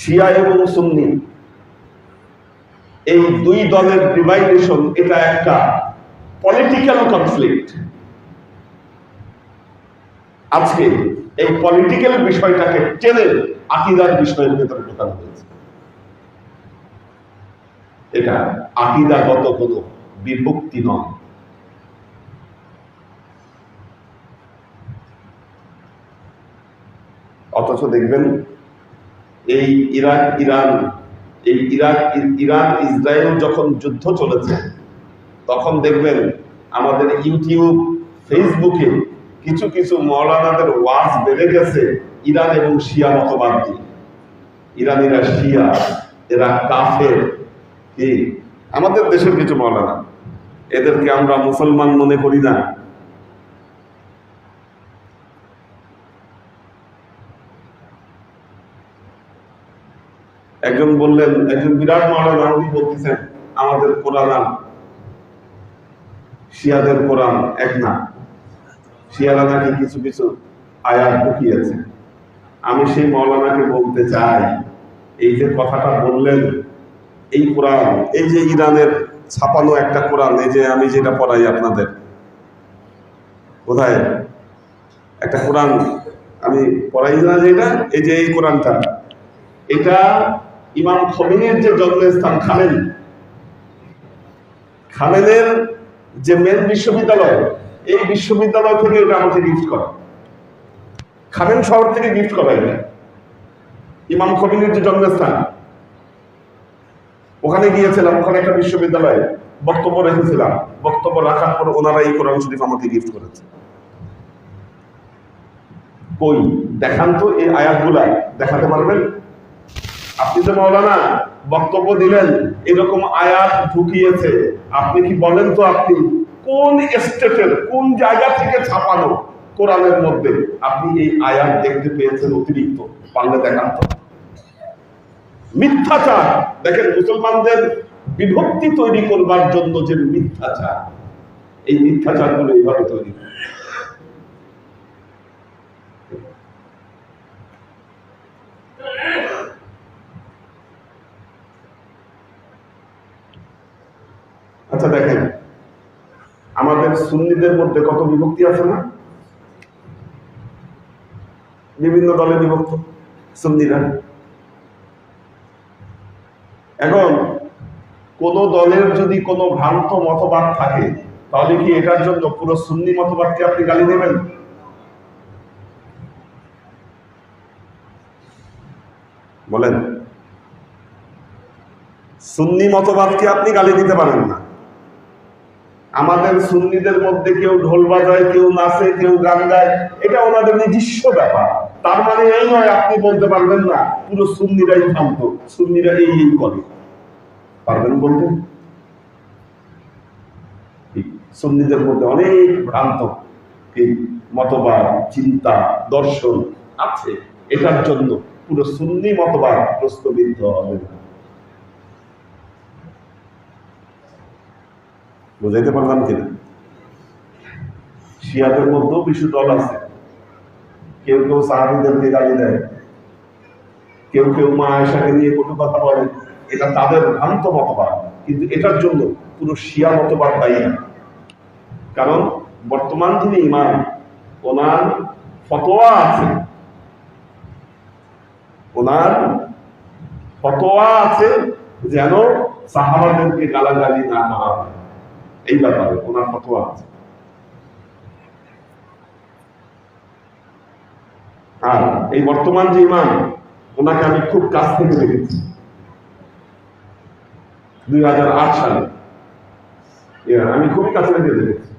শিয়া এবং সুন্নি। এই দুই দলের ডিভাইডেশন এটা একটা পলিটিক্যাল কনফ্লিক্ট আজকে এই পলিটিক্যাল বিষয়টাকে টেনে আকিদার বিষয়ের ভেতরে ঢোকানো হয়েছে। এটা আকিদাগত কোনো বিভক্তি নয়। অথচ দেখবেন এই ইরাক, ইরান, এই ইরাক, ইরান, ইসরায়েল যখন যুদ্ধ চলেছে, তখন দেখবেন আমাদের ইউটিউব, ফেসবুকে কিছু কিছু মৌলানাদের ওয়াজ বেড়ে গেছে ইরান এবং শিয়া মতবাদ দিয়ে। ইরানিরা শিয়া, এরা কাফের। আমাদের দেশের কিছু মৌলানা, এদেরকে আমরা মুসলমান মনে করি না। একজন বললেন, একজন বিরাট মৌলানা উনি বলতেছেন, আমাদের কোরআন শিয়াদের কোরআন এক না। শিয়ারা নাকি কিছু কিছু আয়াত ঢুকিয়েছে আমি সেই মৌলানাকে বলতে চাই, এই যে কথাটা বললেন, এই কোরআন এই যে ইরানের ছাপানো একটা কোরআন এই যে আমি যেটা পড়াই আপনাদের, কোথায়? একটা কোরআন আমি পড়াই না যেটা এই যে এই কোরআনটা এটা ইমাম খমিনের যে জন্মস্থান খামেন, খামেনের যে মেন বিশ্ববিদ্যালয়, এই বিশ্ববিদ্যালয় থেকে এটা আমাকে গিফট করা। খামেন শহর থেকে গিফট করা এটা। ইমাম খমিনের যে জন্মস্থান, ওখানে গিয়েছিলাম, ওখানে একটা বিশ্ববিদ্যালয়ে বক্তব্য রেখেছিলাম। বক্তব্য রাখার পর ওনারা এই কোরআন শরীফ আমাকে গিফট করেছে। কই? দেখান তো এই আয়াতগুলা, দেখাতে পারবেন? আপনি তো মাওলানা বক্তব্য দিলেন, এরকম আয়াত ঢুকিয়েছে। আপনি কি বলেন তো আপনি? কোন স্টেটের, কোন জায়গা থেকে ছাপানো কোরআনের মধ্যে আপনি এই আয়াত দেখতে পেয়েছেন অতিরিক্ত? পারলে দেখান তো। মিথ্যাচার। দেখেন, মুসলমানদের বিভক্তি তৈরি করবার জন্য যে মিথ্যাচার, এই মিথ্যাচারগুলো এইভাবে তৈরি হয়। আচ্ছা দেখেন। আমাদের সুন্নিদের মধ্যে কত বিভক্তি আছে না? বিভিন্ন দলে বিভক্ত সুন্নিরা। এখন কোন দলের যদি কোনো ভ্রান্ত মতবাদ থাকে, তাহলে কি এটার জন্য পুরো সুন্নি মতবাদকে আপনি গালি দেবেন? বলেন। সুন্নি মতবাদকে আপনি গালি দিতে পারেন না। আমাদের সুন্নিদের মধ্যে কেউ ঢোল বাজায়, কেউ নাচে, কেউ গান গায়, এটা ওনাদের নিজস্ব ব্যাপার। তার মানে এই নয়, আপনি বলতে পারবেন না, পুরো সুন্নিরাই ভ্রান্ত সুন্নিরা এই এই করে। পারবেন বলতে? সুন্নিদের মধ্যে অনেক ভ্রান্ত মতবাদ, চিন্তা, দর্শন আছে, এটার জন্য পুরো সুন্নি মতবাদ প্রশ্নবিদ্ধ হবে না। বুঝাইতে পারলাম কিনা? শিয়াদের মধ্যেও কিছু দল আছে। কেউ কেউ সাহাবিদেরকে গালি দেয়। কেউ কেউ মা আয়সাকে নিয়ে কোনো কথা বলে। এটা তাদের ভ্রান্ত মতবাদ। কিন্তু এটার জন্য পুরো শিয়া মতবাদ দায়ী না কারণ বর্তমান যিনি ইমাম, ওনার ফতোয়া আছে। ওনার ফতোয়া আছে যেন সাহাবাদেরকে গালাগালি না করা হয়। এই ব্যাপারে ওনার ফতোয়া আছে। আর এই বর্তমান যে ইমাম, ওনাকে আমি খুব কাছ থেকে দেখেছি। দুই হাজার আট সালে। আমি খুব কাছ থেকে দেখেছি।